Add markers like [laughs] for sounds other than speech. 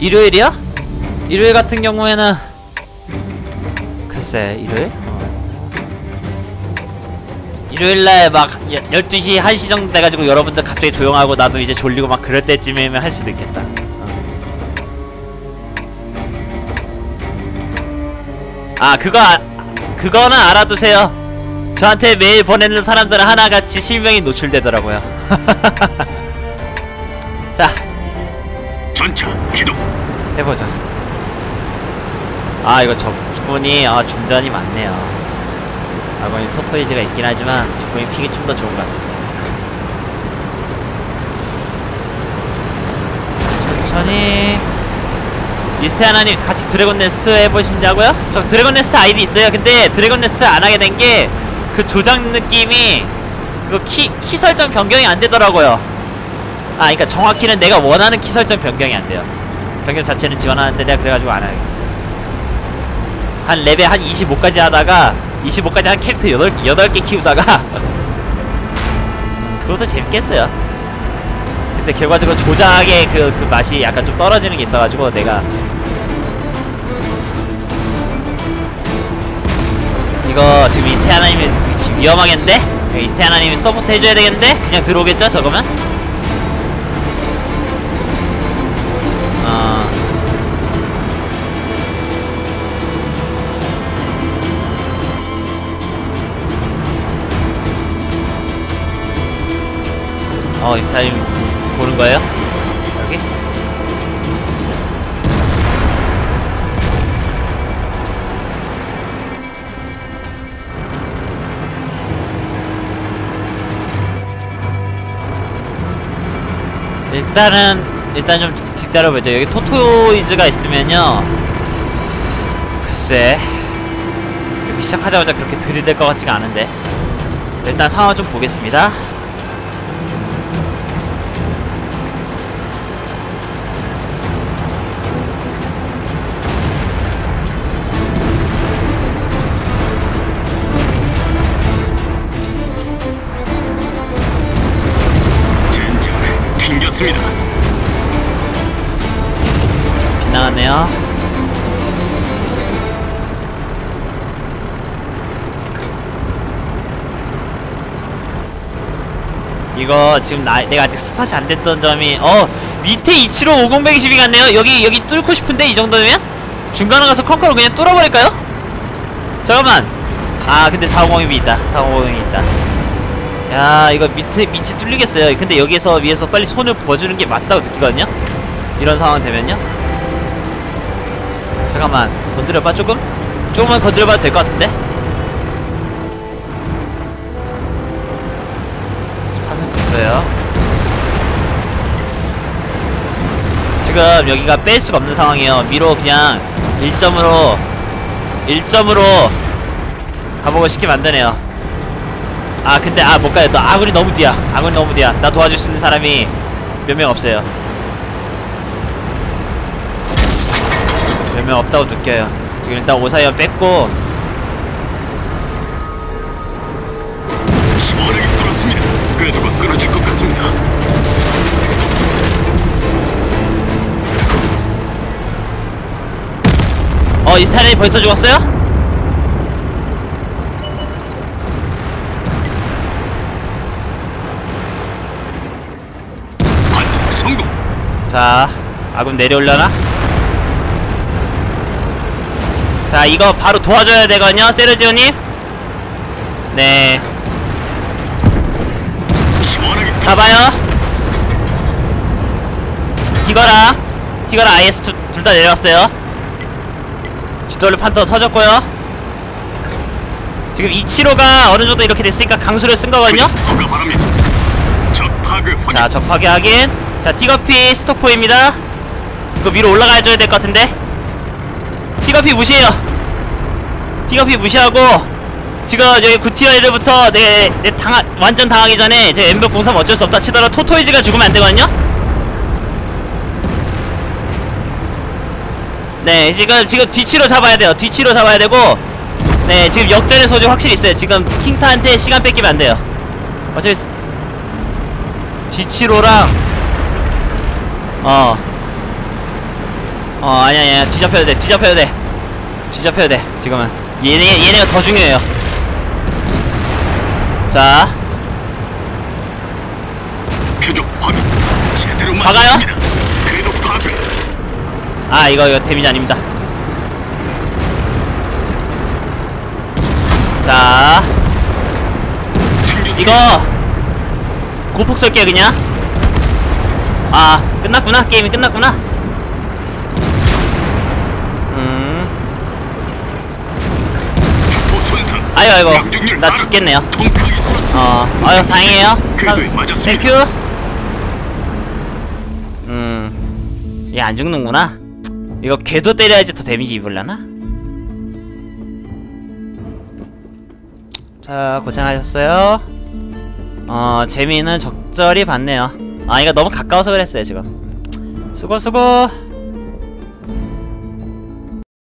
일요일이야? 일요일 같은 경우에는 글쎄 일요일? 어. 일요일날 막 12시 1시 정도 돼가지고 여러분들 갑자기 조용하고 나도 이제 졸리고 막 그럴 때쯤이면 할 수도 있겠다 아 그거 아, 그거는 알아두세요 저한테 메일 보내는 사람들은 하나같이 실명이 노출되더라고요 [laughs] 자 전차 기동. 해보자. 아 이거 적군이 아 중단이 많네요. 아군이 토토이즈가 있긴 하지만 적군이 픽이 좀 더 좋은 것 같습니다. 자, 천천히. 이스테 하나님 같이 드래곤 네스트 해보신다고요? 저 드래곤 네스트 아이디 있어요. 근데 드래곤 네스트 안 하게 된 게 그 조작 느낌이 그거 키, 키 설정 변경이 안 되더라고요 아 그니까 정확히는 내가 원하는 키 설정 변경이 안 돼요 변경 자체는 지원하는데 내가 그래가지고 안 하겠어 한 레벨 한 25까지 하다가 25까지 한 캐릭터 8, 8개 키우다가 음, [laughs] 그것도 재밌겠어요 근데 결과적으로 조작의 그, 그 맛이 약간 좀 떨어지는 게 있어가지고 내가 이거 지금 이스테 하나님이 위치 위험하겠는데? 이스테 하나님이 서포트 해줘야 되겠는데? 그냥 들어오겠죠 저거면? 어, 이 사람 보는 거예요? 여기? 일단은 일단 좀 기다려보죠. 여기 토토이즈가 있으면요. 글쎄 여기 시작하자마자 그렇게 들이댈 것 같지가 않은데 일단 상황 좀 보겠습니다. 튕겼습니다. 빗나갔네요. 이거 지금 나, 내가 아직 스팟이 안 됐던 점이 어 밑에 이치로 50 120이 갔네요 여기 여기 뚫고 싶은데 이 정도면 중간에 가서 컨커로 그냥 뚫어버릴까요? 잠깐만 아 근데 450이 있다 450이 있다 야 이거 밑에 밑이 뚫리겠어요. 근데 여기서 위에서 빨리 손을 부어주는 게 맞다고 느끼거든요? 이런 상황 되면요? 잠깐만 건드려봐 조금? 조금만 건드려봐도 될 것 같은데? 스팟은 됐어요. 지금 여기가 뺄 수가 없는 상황이에요. 미로 그냥 1점으로 1점으로 가보고 싶게 만드네요 아 근데 아 못가요 너 아군이 너무 뒤야 아군이 너무 뒤야 나 도와줄 수 있는 사람이 몇 명 없어요 몇 명 없다고 느껴요 지금 일단 뺐고. 궤도가 끊어질 것 같습니다. 어 이 스타일이 벌써 죽었어요? 성공. 자 아군 내려올려나? 자 이거 바로 도와줘야 되거든요 세르지오님. 네. 가봐요. 티거랑 티거랑 IS 둘 다 내려왔어요. 지돌르 판터 터졌고요. 지금 이치로가 어느 정도 이렇게 됐으니까 강수를 쓴 거거든요. 확인. 자 접하게 하긴 자 티거피 스톡포입니다. 이거 위로 올라가줘야 될 것 같은데? 티거피 무시해요. 티거피 무시하고 지금 여기 구티어 애들부터 내, 내 당하, 완전 당하기 전에 제 엠벽 공사면 어쩔 수 없다 치더라도 토토이즈가 죽으면 안 되거든요? 네 지금 지금 뒤치로 잡아야 돼요. 뒤치로 잡아야 되고 네 지금 역전의 소지 확실히 있어요. 지금 킹타한테 시간 뺏기면 안 돼요. 어차피 스- 뒤치로랑 어. 어 아니야 아니야 뒤잡혀야 돼 뒤잡혀야 돼. 뒤잡혀야 돼 지금은. 얘네 얘네가 더 중요해요. 자. 표적 확인. 제대로. 궤도 파괴. 아 이거 이거 데미지 아닙니다. 자. 이거. 고폭 쏠게 그냥 아 끝났구나 게임이 끝났구나 음. 아유 아이고 나. 죽겠네요. 어 아유 다행이에요. 땡큐 음얘 안 죽는구나 이거 궤도 때려야지 더 데미지 입을라나? 자 고생하셨어요 어 재미는 적절히 봤네요 아 이거 너무 가까워서 그랬어요 지금. 수고 수고